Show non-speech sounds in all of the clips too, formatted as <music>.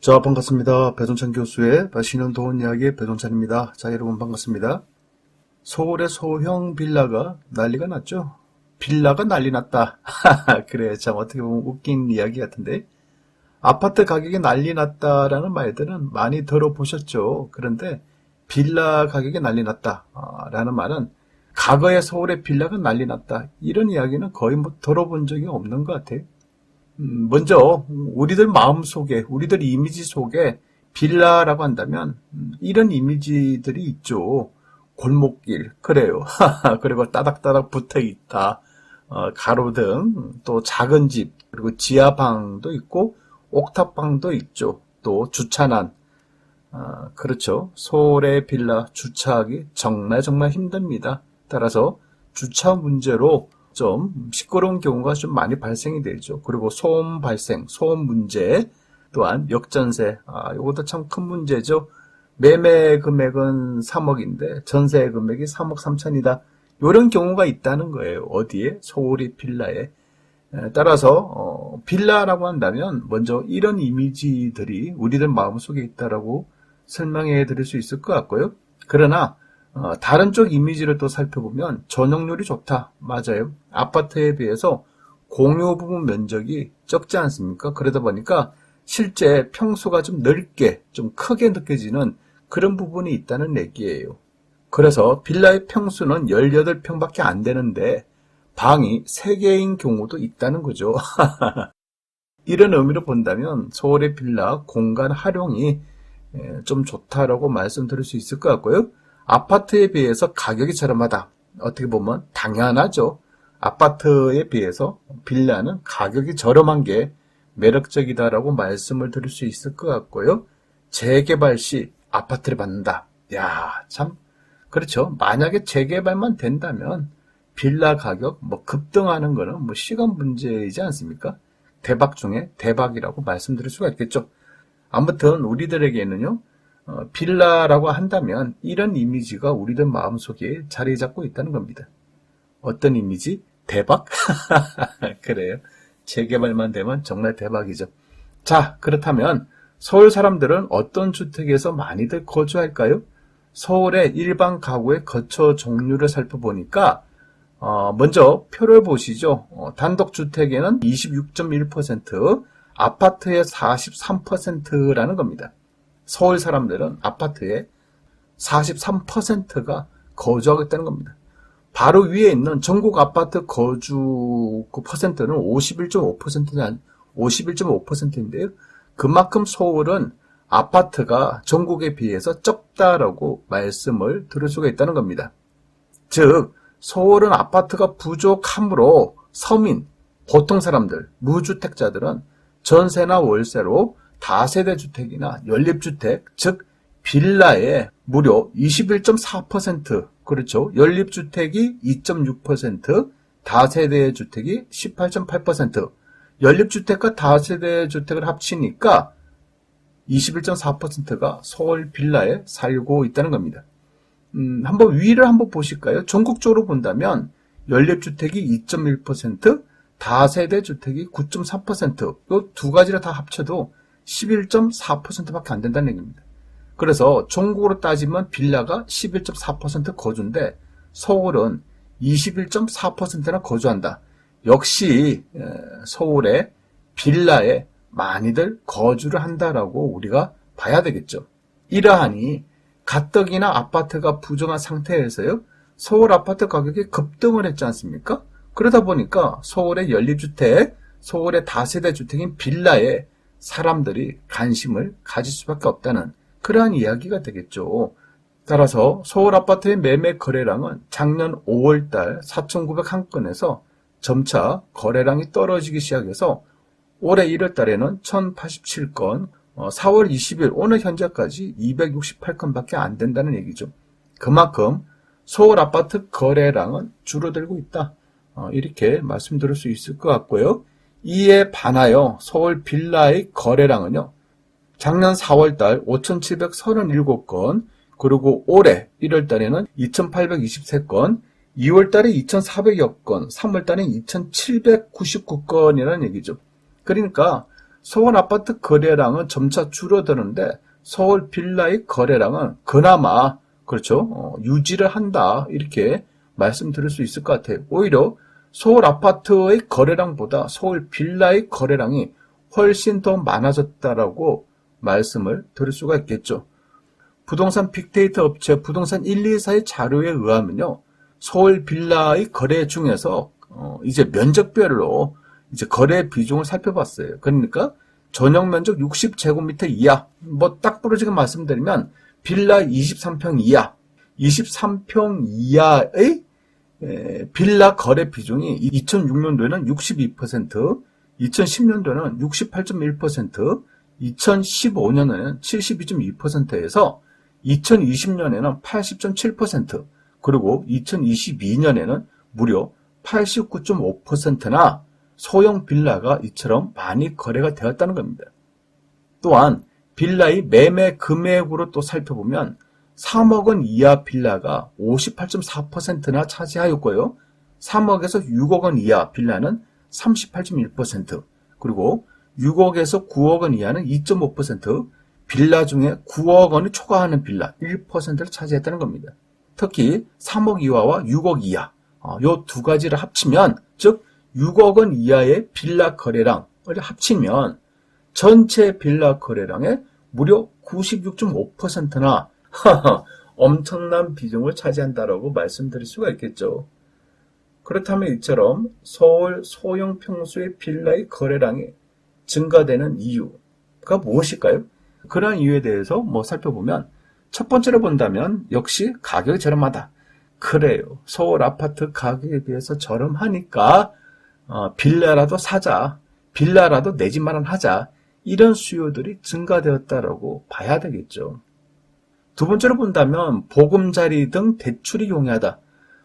자, 반갑습니다. 배동찬 교수의 맛있는 도원 이야기의 배동찬입니다. 자, 여러분 반갑습니다. 서울의 소형 빌라가 난리가 났죠? 빌라가 난리 났다. <laughs> 그래, 참 어떻게 보면 웃긴 이야기 같은데. 아파트 가격이 난리 났다라는 말들은 많이 들어보셨죠. 그런데 빌라 가격이 난리 났다라는 말은 과거에 서울의 빌라가 난리 났다. 이런 이야기는 거의 뭐 들어본 적이 없는 것 같아요. 음, 먼저 우리들 마음 속에 우리들 이미지 속에 빌라라고 한다면 음, 이런 이미지들이 있죠. 골목길 그래요. <laughs> 그리고 따닥따닥 붙어 있다. 어, 가로등 또 작은 집 그리고 지하방도 있고 옥탑방도 있죠. 또 주차난 어, 그렇죠. 서울의 빌라 주차하기 정말 정말 힘듭니다. 따라서 주차 문제로 좀 시끄러운 경우가 좀 많이 발생이 되죠. 그리고 소음 발생, 소음 문제, 또한 역전세, 아, 이것도 참 큰 문제죠. 매매 금액은 3억인데 전세 금액이 3억 3천이다. 이런 경우가 있다는 거예요. 어디에? 서울이 빌라에. 따라서 어, 빌라라고 한다면 먼저 이런 이미지들이 우리들 마음속에 있다라고 설명해 드릴 수 있을 것 같고요. 그러나 어, 다른 쪽 이미지를 또 살펴보면 전용률이 좋다. 맞아요. 아파트에 비해서 공유 부분 면적이 적지 않습니까? 그러다 보니까 실제 평수가 좀 넓게, 좀 크게 느껴지는 그런 부분이 있다는 얘기예요. 그래서 빌라의 평수는 18평밖에 안 되는데 방이 3개인 경우도 있다는 거죠. <laughs> 이런 의미로 본다면 서울의 빌라 공간 활용이 좀 좋다라고 말씀드릴 수 있을 것 같고요. 아파트에 비해서 가격이 저렴하다. 어떻게 보면 당연하죠. 아파트에 비해서 빌라는 가격이 저렴한 게 매력적이다라고 말씀을 드릴 수 있을 것 같고요. 재개발 시 아파트를 받는다. 야, 참. 그렇죠. 만약에 재개발만 된다면 빌라 가격 뭐 급등하는 거는 뭐 시간 문제이지 않습니까? 대박 중에 대박이라고 말씀드릴 수가 있겠죠. 아무튼 우리들에게는요. 어, 빌라라고 한다면 이런 이미지가 우리들 마음속에 자리 잡고 있다는 겁니다. 어떤 이미지? 대박? <laughs> 그래요. 재개발만 되면 정말 대박이죠. 자, 그렇다면 서울 사람들은 어떤 주택에서 많이들 거주할까요? 서울의 일반 가구의 거처 종류를 살펴보니까 어, 먼저 표를 보시죠. 어, 단독주택에는 26.1%, 아파트의 43%라는 겁니다. 서울 사람들은 아파트에 43%가 거주하겠다는 겁니다. 바로 위에 있는 전국 아파트 거주 그 퍼센트는 51.5%는 51.5%인데요. 그만큼 서울은 아파트가 전국에 비해서 적다라고 말씀을 들을 수가 있다는 겁니다. 즉, 서울은 아파트가 부족하므로 서민, 보통 사람들, 무주택자들은 전세나 월세로 다세대 주택이나 연립주택, 즉 빌라에 무려 21.4% 그렇죠. 연립주택이 2.6%, 다세대 주택이 18.8%, 연립주택과 다세대 주택을 합치니까 21.4%가 서울 빌라에 살고 있다는 겁니다. 음, 한번 위를 한번 보실까요? 전국적으로 본다면 연립주택이 2.1%, 다세대 주택이 9.3%, 이 두 가지를 다 합쳐도 11.4%밖에 안 된다는 얘기입니다. 그래서 전국으로 따지면 빌라가 11.4% 거주인데 서울은 21.4%나 거주한다. 역시 서울의 빌라에 많이들 거주를 한다라고 우리가 봐야 되겠죠. 이러하니 가떡이나 아파트가 부정한 상태에서요. 서울 아파트 가격이 급등을 했지 않습니까? 그러다 보니까 서울의 연립주택, 서울의 다세대 주택인 빌라에 사람들이 관심을 가질 수밖에 없다는 그러한 이야기가 되겠죠. 따라서 서울 아파트의 매매 거래량은 작년 5월달 4,901건에서 점차 거래량이 떨어지기 시작해서 올해 1월달에는 1,087건, 4월 어, 20일 오늘 현재까지 268건밖에 안 된다는 얘기죠. 그만큼 서울 아파트 거래량은 줄어들고 있다. 어, 이렇게 말씀드릴 수 있을 것 같고요. 이에 반하여 서울 빌라의 거래량은요. 작년 4월달 5,737건, 그리고 올해 1월달에는 2,823건, 2월달에 2,400여 건, 3월달에 2,799건이라는 얘기죠. 그러니까 서울 아파트 거래량은 점차 줄어드는데 서울 빌라의 거래량은 그나마 그렇죠 어, 유지를 한다 이렇게 말씀드릴 수 있을 것 같아요. 오히려 서울 아파트의 거래량보다 서울 빌라의 거래량이 훨씬 더 많아졌다라고 말씀을 드릴 수가 있겠죠. 부동산 빅데이터 업체 부동산 124의 자료에 의하면요. 서울 빌라의 거래 중에서 어, 이제 면적별로 이제 거래 비중을 살펴봤어요. 그러니까 전용 면적 60제곱미터 이하, 뭐 딱 부러지게 말씀드리면 빌라 23평 이하, 23평 이하의 에, 빌라 거래 비중이 2006년도에는 62%, 2010년도에는 68.1%, 2015년에는 72.2%에서 2020년에는 80.7%, 그리고 2022년에는 무려 89.5%나 소형 빌라가 이처럼 많이 거래가 되었다는 겁니다. 또한 빌라의 매매 금액으로 또 살펴보면 3억 원 이하 빌라가 58.4%나 차지하였고요. 3억에서 6억 원 이하 빌라는 38.1%, 그리고 6억에서 9억 원 이하는 2.5%, 빌라 중에 9억 원을 초과하는 빌라 1%를 차지했다는 겁니다. 특히 3억 이하와 6억 이하, 이두 가지를 합치면, 즉 6억 원 이하의 빌라 거래량을 합치면 전체 빌라 거래량의 무려 96.5%나 <laughs> 엄청난 비중을 차지한다라고 말씀드릴 수가 있겠죠. 그렇다면 이처럼 서울 소형 평수의 빌라의 거래량이 증가되는 이유가 무엇일까요? 그러한 이유에 대해서 뭐 살펴보면 첫 번째로 본다면 역시 가격이 저렴하다. 그래요. 서울 아파트 가격에 비해서 저렴하니까 어, 빌라라도 사자. 빌라라도 내 집만은 하자. 이런 수요들이 증가되었다라고 봐야 되겠죠. 두 번째로 본다면 보금자리 등 대출이 용이하다.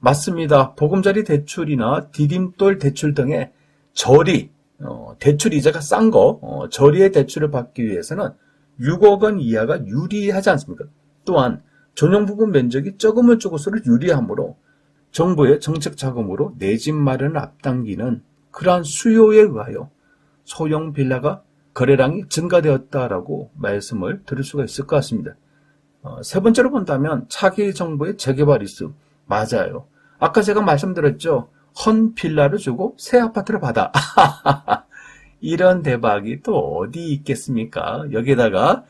맞습니다. 보금자리 대출이나 디딤돌 대출 등의 저리, 어, 대출 이자가 싼 거, 어, 저리의 대출을 받기 위해서는 6억 원 이하가 유리하지 않습니까? 또한 전용 부분 면적이 적으면 적을수록 유리하므로 정부의 정책 자금으로 내 집 마련을 앞당기는 그러한 수요에 의하여 소형 빌라가 거래량이 증가되었다라고 말씀을 드릴 수가 있을 것 같습니다. 어, 세 번째로 본다면 차기 정부의 재개발 이슈 맞아요. 아까 제가 말씀드렸죠. 헌 빌라를 주고 새 아파트를 받아. <laughs> 이런 대박이 또 어디 있겠습니까? 여기다가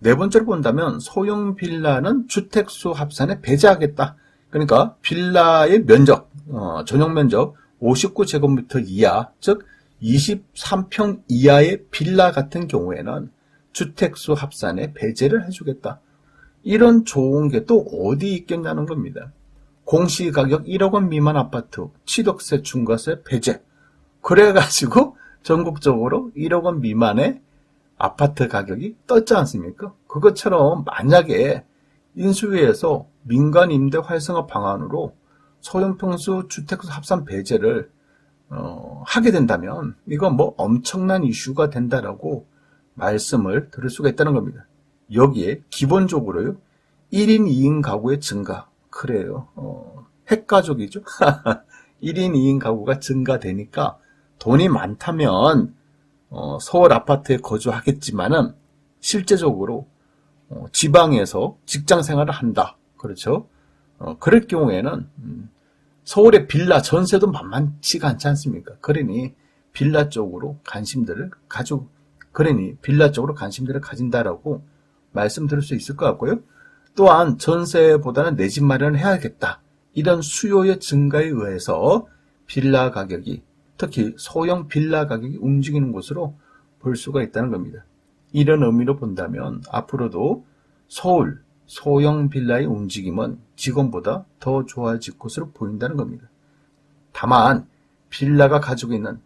네 번째로 본다면 소형 빌라는 주택수 합산에 배제하겠다. 그러니까 빌라의 면적, 어, 전용 면적 59제곱미터 이하, 즉 23평 이하의 빌라 같은 경우에는 주택수 합산에 배제를 해주겠다. 이런 좋은 게 또 어디 있겠냐는 겁니다. 공시가격 1억 원 미만 아파트, 취득세, 중과세 배제. 그래가지고 전국적으로 1억 원 미만의 아파트 가격이 떴지 않습니까? 그것처럼 만약에 인수위에서 민간 임대 활성화 방안으로 소형평수 주택수 합산 배제를 어, 하게 된다면 이건 뭐 엄청난 이슈가 된다라고 말씀을 드릴 수가 있다는 겁니다. 여기에 기본적으로요 1인 2인 가구의 증가. 그래요. 어, 핵가족이죠? <laughs> 1인 2인 가구가 증가되니까 돈이 많다면 어, 서울 아파트에 거주하겠지만은 실제적으로 어, 지방에서 직장 생활을 한다. 그렇죠? 어, 그럴 경우에는 음, 서울의 빌라 전세도 만만치가 않지 않습니까? 그러니 빌라 쪽으로 관심들을 가지고 그러니 빌라 쪽으로 관심들을 가진다라고 말씀드릴 수 있을 것 같고요. 또한 전세보다는 내 집 마련을 해야겠다. 이런 수요의 증가에 의해서 빌라 가격이 특히 소형 빌라 가격이 움직이는 것으로 볼 수가 있다는 겁니다. 이런 의미로 본다면 앞으로도 서울, 소형 빌라의 움직임은 직원보다 더 좋아질 것으로 보인다는 겁니다. 다만 빌라가 가지고 있는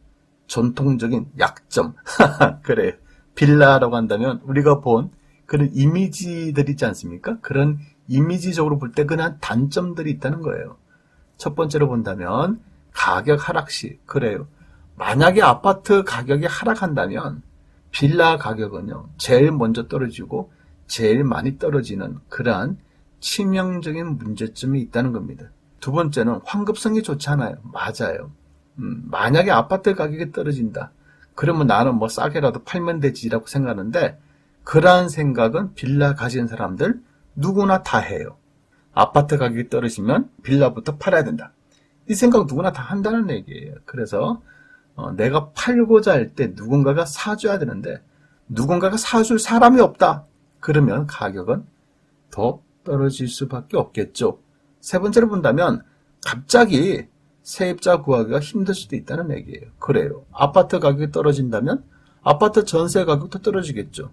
전통적인 약점 <laughs> 그래 빌라라고 한다면 우리가 본 그런 이미지들 있지 않습니까? 그런 이미지적으로 볼 때 그런 단점들이 있다는 거예요. 첫 번째로 본다면 가격 하락 시 그래요. 만약에 아파트 가격이 하락한다면 빌라 가격은요 제일 먼저 떨어지고 제일 많이 떨어지는 그러한 치명적인 문제점이 있다는 겁니다. 두 번째는 환급성이 좋지 않아요. 맞아요. 음, 만약에 아파트 가격이 떨어진다. 그러면 나는 뭐 싸게라도 팔면 되지라고 생각하는데 그러한 생각은 빌라 가진 사람들 누구나 다 해요. 아파트 가격이 떨어지면 빌라부터 팔아야 된다. 이 생각 누구나 다 한다는 얘기예요. 그래서 어, 내가 팔고자 할 때 누군가가 사줘야 되는데 누군가가 사줄 사람이 없다. 그러면 가격은 더 떨어질 수밖에 없겠죠. 세 번째로 본다면 갑자기 세입자 구하기가 힘들 수도 있다는 얘기예요. 그래요. 아파트 가격이 떨어진다면 아파트 전세 가격도 떨어지겠죠.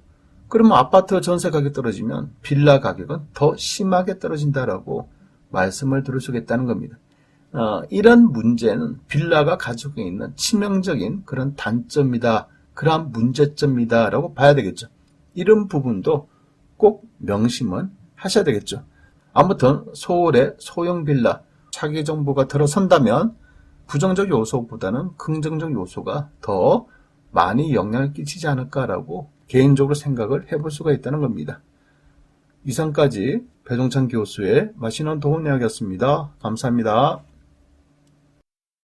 그러면 아파트 전세 가격이 떨어지면 빌라 가격은 더 심하게 떨어진다라고 말씀을 들으시겠다는 겁니다. 어, 이런 문제는 빌라가 가지고 있는 치명적인 그런 단점이다. 그러한 문제점이다 라고 봐야 되겠죠. 이런 부분도 꼭 명심은 하셔야 되겠죠. 아무튼 서울의 소형 빌라 차기 정부가 들어선다면 부정적 요소보다는 긍정적 요소가 더 많이 영향을 끼치지 않을까라고 개인적으로 생각을 해볼 수가 있다는 겁니다. 이상까지 배종찬 교수의 맛있는 도움 이야기였습니다. 감사합니다.